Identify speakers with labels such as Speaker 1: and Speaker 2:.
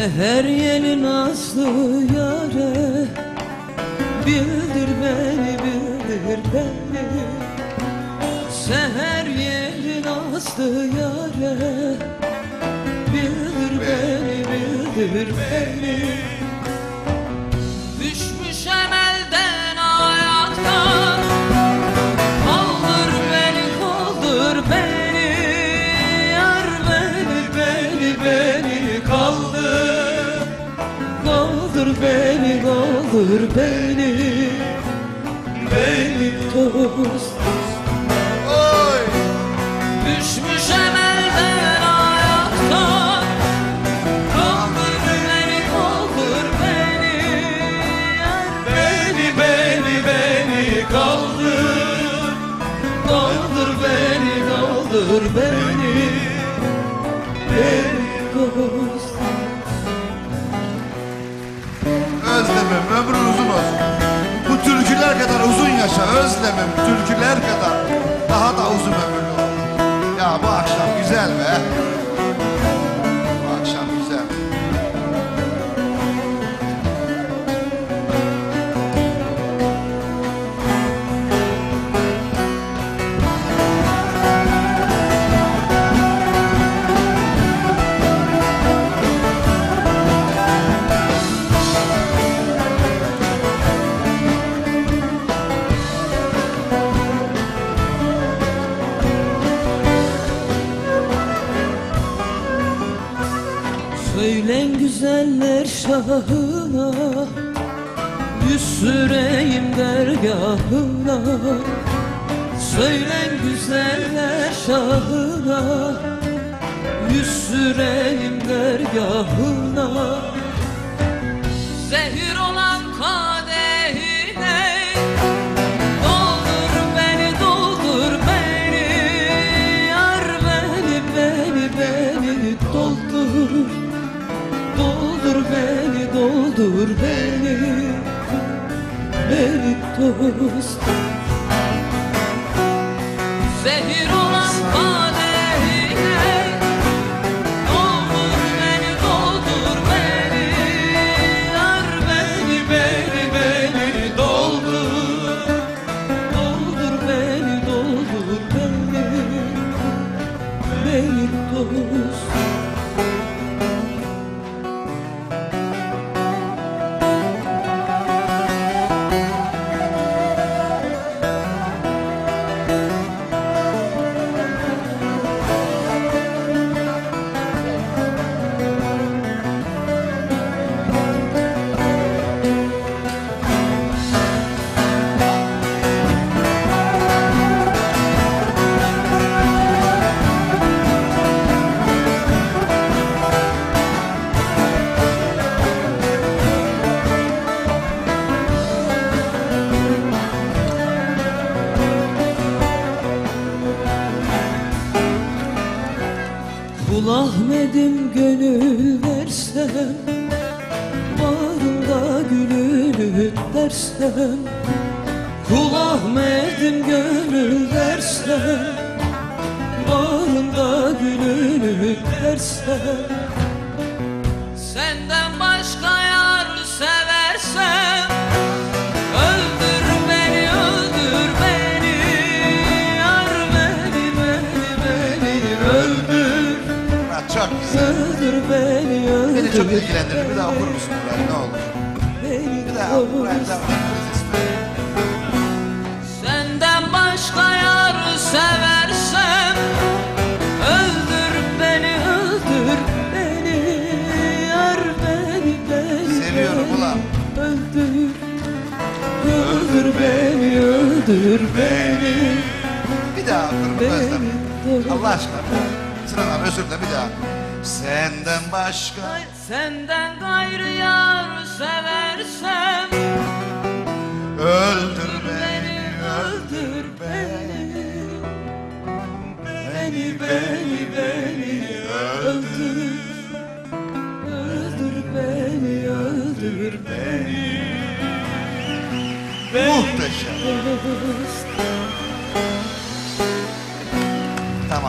Speaker 1: Seher yeli nazlı yare Bildir beni, bildir beni. Seher yeli nazlı yare Bildir beni, bildir beni beni, kaldır beni Beni dost.
Speaker 2: Oy!
Speaker 1: Düşmüş emelden ayaktan Kaldır beni, kaldır beni. Beni, beni, beni kaldır. Kaldır beni, kaldır beni. Beni dost
Speaker 2: Özlemim ömrün uzun olsun. Bu türküler kadar uzun yaşa özlemim türküler kadar daha da uzun ömürlü ol. Ya bu akşam güzel be.
Speaker 1: Söylen güzeller şahına Yüz süreyim dergahına. Söylen güzeller şahına Yüz süreyim dergahına. Zehir olan doldur beni Beni dost Zehir olan kadehine Doldur beni, doldur beni. Yar beni, beni, beni doldur. Doldur beni, doldur beni. Beni dost Ahmet'im gönül versem Bağrımda gülünü dersem Kul Ahmet'im gönül versem Bağrımda gülünü dersem beni,
Speaker 2: çok ilgilendirir. Bir daha okur musun burayı ne olur? Bir daha
Speaker 1: dost.
Speaker 2: daha.
Speaker 1: Senden başka yar seversem Öldür beni, öldür beni Yar beni, beni
Speaker 2: Seviyorum ulan.
Speaker 1: Öldür Öldür beni, öldür beni
Speaker 2: Bir daha
Speaker 1: Beni
Speaker 2: Özlem. Allah aşkına. Sıradan özür dilerim bir daha. Senden başka
Speaker 1: Senden gayrı yar seversem
Speaker 2: öldür
Speaker 1: Beni
Speaker 2: beni,
Speaker 1: öldür beni. Beni beni beni öldür. Öldür beni öldür beni
Speaker 2: Muhteşem.
Speaker 1: Dost